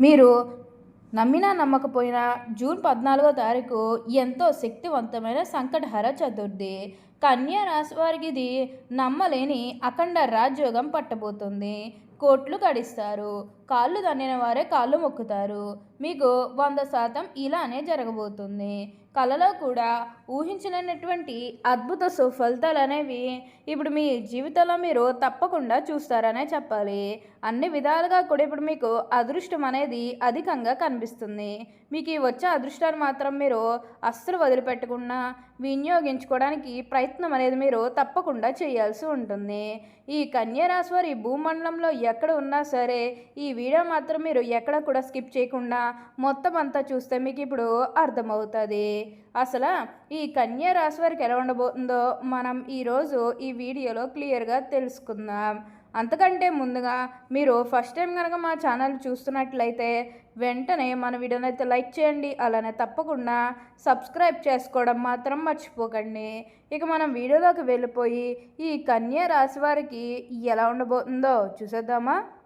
మీరు నమ్మినా నమ్మకపోయినా జూన్ పద్నాలుగో తారీఖు ఎంతో శక్తివంతమైన సంకటహర చతుర్థి. కన్యా రాశి వారికి ఇది నమ్మలేని అఖండ రాజ్యోగం పట్టబోతుంది. కోట్లు గడిస్తారు కాళ్ళు దన్నిన వారే కాళ్ళు మొక్కుతారు. మీకు వంద శాతం ఇలానే జరగబోతుంది. కళలో కూడా ఊహించలేనటువంటి అద్భుత సుఫలితాలు అనేవి ఇప్పుడు మీ జీవితంలో మీరు తప్పకుండా చూస్తారనే చెప్పాలి. అన్ని విధాలుగా కూడా ఇప్పుడు మీకు అదృష్టం అనేది అధికంగా కనిపిస్తుంది. మీకు ఈ వచ్చే అదృష్టాన్ని మాత్రం మీరు అస్సలు వదిలిపెట్టకుండా వినియోగించుకోవడానికి ప్రయత్నం అనేది మీరు తప్పకుండా చేయాల్సి ఉంటుంది. ఈ కన్యరాశి వారి భూమండలంలో ఎక్కడ ఉన్నా సరే ఈ వీడియో మాత్రం మీరు ఎక్కడ కూడా స్కిప్ చేయకుండా మొత్తం అంతా చూస్తే మీకు ఇప్పుడు అర్థమవుతుంది. అసలు ఈ కన్యా రాశి వారికి ఎలా ఉండబోతుందో మనం ఈరోజు ఈ వీడియోలో క్లియర్గా తెలుసుకుందాం. అంతకంటే ముందుగా మీరు ఫస్ట్ టైం కనుక మా ఛానల్ చూస్తున్నట్లయితే వెంటనే మన వీడియోని అయితే లైక్ చేయండి అలానే తప్పకుండా సబ్స్క్రైబ్ చేసుకోవడం మాత్రం మర్చిపోకండి. ఇక మనం వీడియోలోకి వెళ్ళిపోయి ఈ కన్యా రాశి వారికి ఎలా ఉండబోతుందో చూసేద్దామా?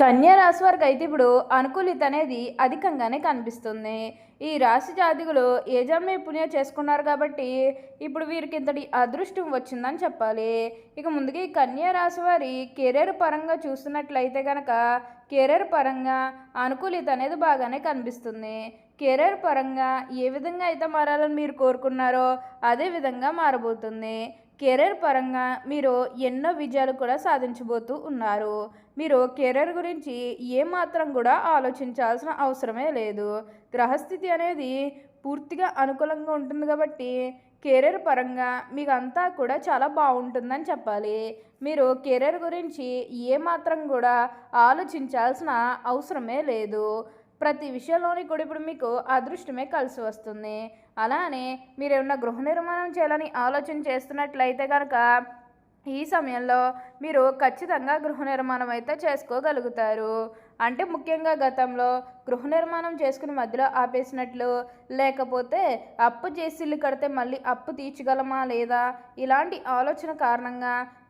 కన్యా రాశి వారికి అయితే ఇప్పుడు అనుకూలిత అనేది అధికంగానే కనిపిస్తుంది. ఈ రాశి జాతికులు ఏ పుణ్యం చేసుకున్నారు కాబట్టి ఇప్పుడు వీరికి ఇంతటి అదృష్టం వచ్చిందని చెప్పాలి. ఇక ముందుగా ఈ కన్యా రాశి వారి కెరీర్ పరంగా చూస్తున్నట్లయితే కనుక కెరీర్ పరంగా అనుకూలిత అనేది బాగానే కనిపిస్తుంది. కెరీర్ పరంగా ఏ విధంగా అయితే మారాలని మీరు కోరుకున్నారో అదే విధంగా మారబోతుంది. కెరీర్ పరంగా మీరు ఎన్నో విజయాలు కూడా సాధించబోతూ ఉన్నారు. మీరు కెరీర్ గురించి ఏమాత్రం కూడా ఆలోచించాల్సిన అవసరమే లేదు. గ్రహస్థితి అనేది పూర్తిగా అనుకూలంగా ఉంటుంది కాబట్టి కెరీర్ పరంగా మీకు అంతా కూడా చాలా బాగుంటుందని చెప్పాలి. మీరు కెరీర్ గురించి ఏమాత్రం కూడా ఆలోచించాల్సిన అవసరమే లేదు. ప్రతి విషయంలోని కూడా ఇప్పుడు మీకు అదృష్టమే కలిసి వస్తుంది. అలానే మీరు ఏమన్నా గృహ నిర్మాణం చేయాలని ఆలోచన చేస్తున్నట్లయితే కనుక ఈ సమయంలో మీరు ఖచ్చితంగా గృహ నిర్మాణం అయితే చేసుకోగలుగుతారు. అంటే ముఖ్యంగా గతంలో గృహ నిర్మాణం చేసుకుని మధ్యలో ఆపేసినట్లు లేకపోతే అప్పు చేసి ఇల్లు కడితే మళ్ళీ అప్పు తీర్చగలమా లేదా? ఇలాంటి ఆలోచన కారణంగా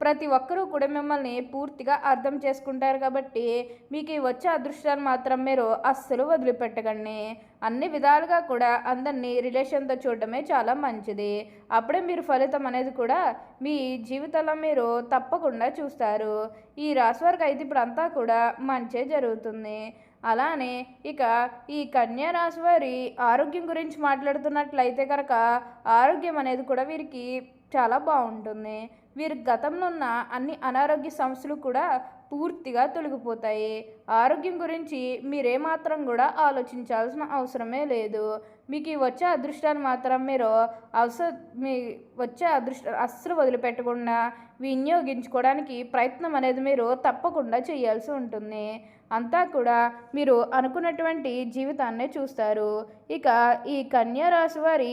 ప్రతి ఒక్కరూ కూడా మిమ్మల్ని పూర్తిగా అర్థం చేసుకుంటారు కాబట్టి మీకు ఈ వచ్చే అదృష్టాన్ని మాత్రం మీరు అస్సలు వదిలిపెట్టకండి. అన్ని విధాలుగా కూడా అందరినీ రిలేషన్తో చూడడమే చాలా మంచిది. అప్పుడే మీరు ఫలితం అనేది కూడా మీ జీవితంలో మీరు తప్పకుండా చూస్తారు. ఈ రాశి వారికి అయితే ఇప్పుడు అంతా కూడా మంచే జరుగుతుంది. అలానే ఇక ఈ కన్యా రాశి వారి ఆరోగ్యం గురించి మాట్లాడుతున్నట్లయితే కనుక ఆరోగ్యం అనేది కూడా వీరికి చాలా బాగుంటుంది. వీరి గతంలో ఉన్న అన్ని అనారోగ్య సమస్యలు కూడా పూర్తిగా తొలగిపోతాయి. ఆరోగ్యం గురించి మీరేమాత్రం కూడా ఆలోచించాల్సిన అవసరమే లేదు. మీకు ఈ వచ్చే అదృష్టాన్ని మాత్రం మీరు అవసర మీ వచ్చే అదృష్ట అస్సలు వదిలిపెట్టకుండా వినియోగించుకోవడానికి ప్రయత్నం అనేది మీరు తప్పకుండా చేయాల్సి ఉంటుంది. అంతా కూడా మీరు అనుకున్నటువంటి జీవితాన్నే చూస్తారు. ఇక ఈ కన్యా రాశి వారి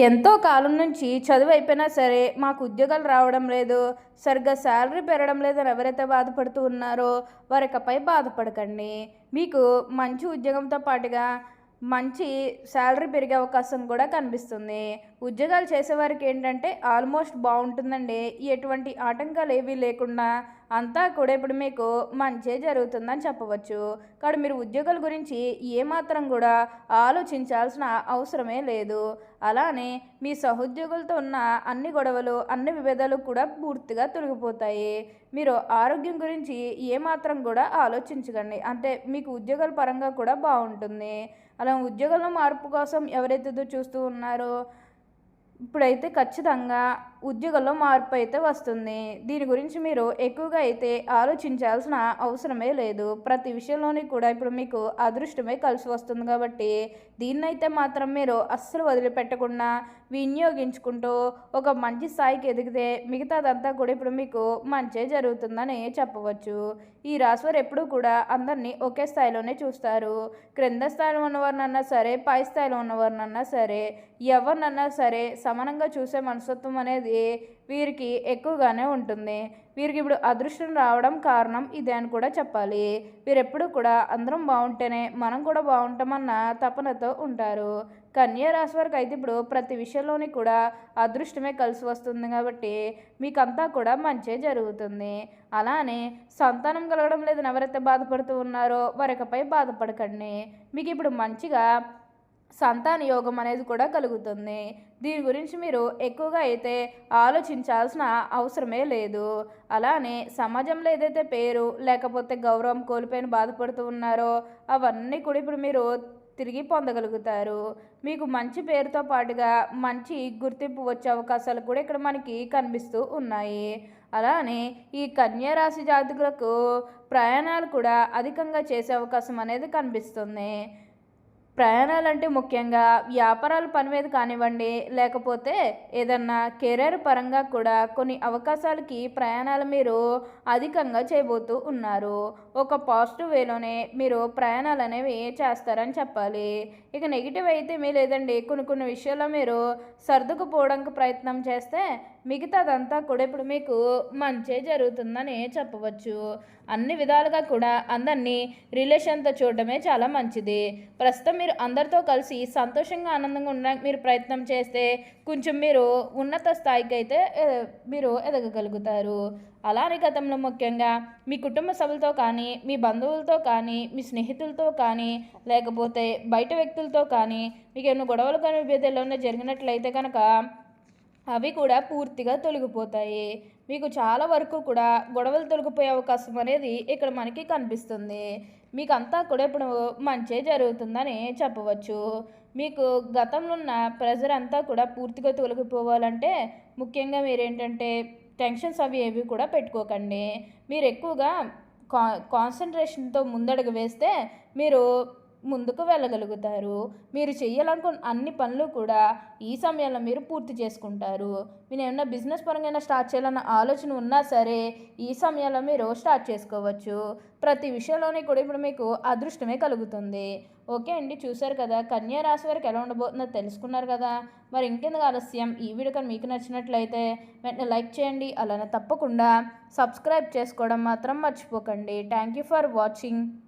ఎంతో కాలం నుంచి చదువు అయిపోయినా సరే మాకు ఉద్యోగాలు రావడం లేదు సరిగ్గా శాలరీ పెరగడం లేదని ఎవరైతే బాధపడుతూ ఉన్నారో వారికపై బాధపడకండి. మీకు మంచి ఉద్యోగంతో పాటుగా మంచి శాలరీ పెరిగే అవకాశం కూడా కనిపిస్తుంది. ఉద్యోగాలు చేసేవారికి ఏంటంటే ఆల్మోస్ట్ బాగుంటుందండి. ఎటువంటి ఆటంకాలు ఏవీ లేకుండా అంతా కూడా ఇప్పుడు మీకు మంచే జరుగుతుందని చెప్పవచ్చు. కానీ మీరు ఉద్యోగాల గురించి ఏమాత్రం కూడా ఆలోచించాల్సిన అవసరమే లేదు. అలానే మీ సహోద్యోగులతో ఉన్న అన్ని గొడవలు అన్ని విభేదాలు కూడా పూర్తిగా తొలగిపోతాయి. మీరు ఆరోగ్యం గురించి ఏమాత్రం కూడా ఆలోచించకండి. అంటే మీకు ఉద్యోగాల పరంగా కూడా బాగుంటుంది. అలా ఉద్యోగంలో మార్పు కోసం ఎవరైతే చూస్తూ ఉన్నారో ఇప్పుడైతే ఖచ్చితంగా ఉద్యోగంలో మార్పు అయితే వస్తుంది. దీని గురించి మీరు ఎక్కువగా అయితే ఆలోచించాల్సిన అవసరమే లేదు. ప్రతి విషయంలోని కూడా ఇప్పుడు మీకు అదృష్టమే కలిసి వస్తుంది కాబట్టి దీన్నైతే మాత్రం మీరు అస్సలు వదిలిపెట్టకుండా వినియోగించుకుంటూ ఒక మంచి స్థాయికి ఎదిగితే మిగతాదంతా కూడా ఇప్పుడు మీకు మంచే జరుగుతుందని చెప్పవచ్చు. ఈ రాశివారు ఎప్పుడూ కూడా అందరినీ ఒకే స్థాయిలోనే చూస్తారు. క్రింద స్థాయిలో ఉన్నవారినన్నా సరే పై స్థాయిలో ఉన్నవారినన్నా సరే ఎవరినన్నా సరే సమానంగా చూసే మనస్తత్వం అనేది వీరికి ఎక్కువగానే ఉంటుంది. వీరికి ఇప్పుడు అదృష్టం రావడం కారణం ఇదే అని కూడా చెప్పాలి. వీరెప్పుడు కూడా అందరం బాగుంటేనే మనం కూడా బాగుంటామన్న తపనతో ఉంటారు. కన్యా రాశి వారికి అయితే ఇప్పుడు ప్రతి విషయంలోని కూడా అదృష్టమే కలిసి వస్తుంది కాబట్టి మీకంతా కూడా మంచే జరుగుతుంది. అలానే సంతానం కలగడం లేదని ఎవరైతే బాధపడుతూ ఉన్నారో వారికపై బాధపడకండి. మీకు ఇప్పుడు మంచిగా సంతాన యోగం అనేది కూడా కలుగుతుంది. దీని గురించి మీరు ఎక్కువగా అయితే ఆలోచించాల్సిన అవసరమే లేదు. అలానే సమాజంలో ఏదైతే పేరు లేకపోతే గౌరవం కోల్పోయిన బాధపడుతూ ఉన్నారో అవన్నీ కూడా ఇప్పుడు మీరు తిరిగి పొందగలుగుతారు. మీకు మంచి పేరుతో పాటుగా మంచి గుర్తింపు వచ్చే అవకాశాలు కూడా ఇక్కడ మనకి కనిపిస్తూ ఉన్నాయి. అలానే ఈ కన్యా రాశి జాతకులకు ప్రయాణాలు కూడా అధికంగా చేసే అవకాశం అనేది కనిపిస్తుంది. ప్రయాణాలంటే ముఖ్యంగా వ్యాపారాల పని మీద కానివ్వండి లేకపోతే ఏదన్నా కెరీర్ పరంగా కూడా కొన్ని అవకాశాలకి ప్రయాణాలు మీరు అధికంగా చేయబోతూ ఉన్నారు. ఒక పాజిటివ్ వేలోనే మీరు ప్రయాణాలు అనేవి చేస్తారని చెప్పాలి. ఇక నెగిటివ్ అయితే మీ లేదండి. కొన్ని కొన్ని విషయాల్లో మీరు సర్దుకుపోవడానికి ప్రయత్నం చేస్తే మిగతాదంతా కూడా ఇప్పుడు మీకు మంచే జరుగుతుందని చెప్పవచ్చు. అన్ని విధాలుగా కూడా అందరినీ రిలేషన్తో చూడడమే చాలా మంచిది. ప్రస్తుతం మీరు అందరితో కలిసి సంతోషంగా ఆనందంగా ఉండడానికి మీరు ప్రయత్నం చేస్తే కొంచెం మీరు ఉన్నత స్థాయికి అయితే మీరు ఎదగగలుగుతారు. అలానే గతంలో ముఖ్యంగా మీ కుటుంబ సభ్యులతో కానీ మీ బంధువులతో కానీ మీ స్నేహితులతో కానీ లేకపోతే బయట వ్యక్తులతో కానీ మీకు ఏమైనా గొడవలు కానీ విభేదాలు ఉన్న జరిగినట్లయితే కనుక అవి కూడా పూర్తిగా తొలగిపోతాయి. మీకు చాలా వరకు కూడా గొడవలు తొలగిపోయే అవకాశం అనేది ఇక్కడ మనకి కనిపిస్తుంది. మీకు అంతా కూడా ఇప్పుడు మంచి జరుగుతుందని చెప్పవచ్చు. మీకు గతంలో ఉన్న ప్రెజర్ అంతా కూడా పూర్తిగా తొలగిపోవాలంటే ముఖ్యంగా మీరేంటంటే టెన్షన్స్ అవి ఏవి కూడా పెట్టుకోకండి. మీరు ఎక్కువగా కా కాన్సన్ట్రేషన్తో ముందడుగు వేస్తే మీరు ముందుకు వెళ్ళగలుగుతారు. మీరు చేయాలనుకున్న అన్ని పనులు కూడా ఈ సమయంలో మీరు పూర్తి చేసుకుంటారు. మీరు ఏమైనా బిజినెస్ పరంగా స్టార్ట్ చేయాలన్న ఆలోచన ఉన్నా సరే ఈ సమయంలో మీరు స్టార్ట్ చేసుకోవచ్చు. ప్రతి విషయంలోనే కూడా ఇప్పుడు మీకు అదృష్టమే కలుగుతుంది. ఓకే అండి చూశారు కదా. కన్యా రాశి వారికి ఎలా ఉండబోతుందో తెలుసుకున్నారు కదా. మరి ఇంకెందుకు ఆలస్యం? ఈ వీడియో కానీ మీకు నచ్చినట్లయితే వెంటనే లైక్ చేయండి. అలానే తప్పకుండా సబ్స్క్రైబ్ చేసుకోవడం మాత్రం మర్చిపోకండి. Thank you for watching.